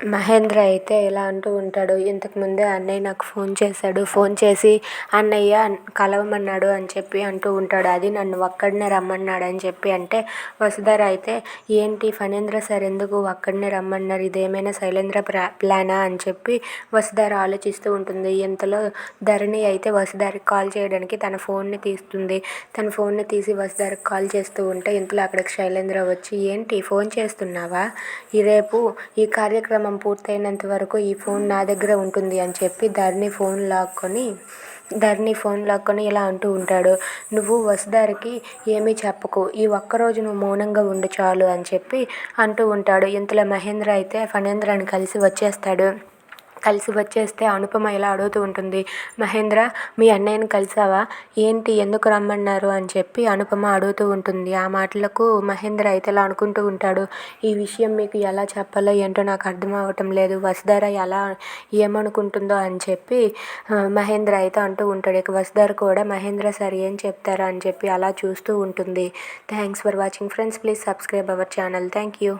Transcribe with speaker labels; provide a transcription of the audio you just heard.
Speaker 1: మహేంద్ర అయితే ఇలా అంటూ ఉంటాడు ఇంతకుముందే అన్నయ్య నాకు ఫోన్ చేశాడు ఫోన్ చేసి అన్నయ్య కలవమన్నాడు అని చెప్పి అంటూ ఉంటాడు. అది నన్ను ఒక్కడినే రమ్మన్నాడు అని చెప్పి అంటే వసుధర అయితే ఏంటి ఫణేంద్ర సార్ ఎందుకు ఒక్కడినే రమ్మన్నారు? ఇదేమైనా శైలేంద్ర ప్లానా? అని చెప్పి వసుధర ఆలోచిస్తూ ఉంటుంది. ఇంతలో ధరణి అయితే వసుధరకి కాల్ చేయడానికి తన ఫోన్ని తీస్తుంది. తన ఫోన్ని తీసి వసుధరకి కాల్ చేస్తూ ఉంటే ఇంతలో అక్కడికి శైలేంద్ర వచ్చి ఏంటి ఫోన్ చేస్తున్నావా? ఈ రేపు ఈ కార్యక్రమం కార్యక్రమం పూర్తయినంత వరకు ఈ ఫోన్ నా దగ్గర ఉంటుంది అని చెప్పి ధరణి ఫోన్ లాక్కొని ధరణి ఫోన్ లాక్కొని ఇలా అంటూ ఉంటాడు. నువ్వు వసుధరకి ఏమీ చెప్పకు. ఈ ఒక్కరోజు నువ్వు మౌనంగా ఉండు చాలు అని చెప్పి అంటూ ఉంటాడు. ఇంతలో మహేంద్ర అయితే ఫణేంద్రని కలిసి వచ్చేస్తాడు. కలిసి వచ్చేస్తే అనుపమ ఇలా అడుగుతూ ఉంటుంది మహేంద్ర మీ అన్నయ్యని కలిసావా? ఏంటి? ఎందుకు రమ్మన్నారు? అని చెప్పి అనుపమ అడుగుతూ ఉంటుంది. ఆ మాటలకు మహేంద్ర అయితే ఇలా అనుకుంటూ ఉంటాడు ఈ విషయం మీకు ఎలా చెప్పాలో ఏంటో నాకు అర్థం అవ్వటం లేదు. వసుధార ఎలా ఏమనుకుంటుందో అని చెప్పి మహేంద్ర అయితే అంటూ ఉంటాడు. ఇక వసుధార కూడా మహేంద్ర సార్ ఏం చెప్తారా? అని చెప్పి అలా చూస్తూ ఉంటుంది. Thanks for watching friends please subscribe our channel thank you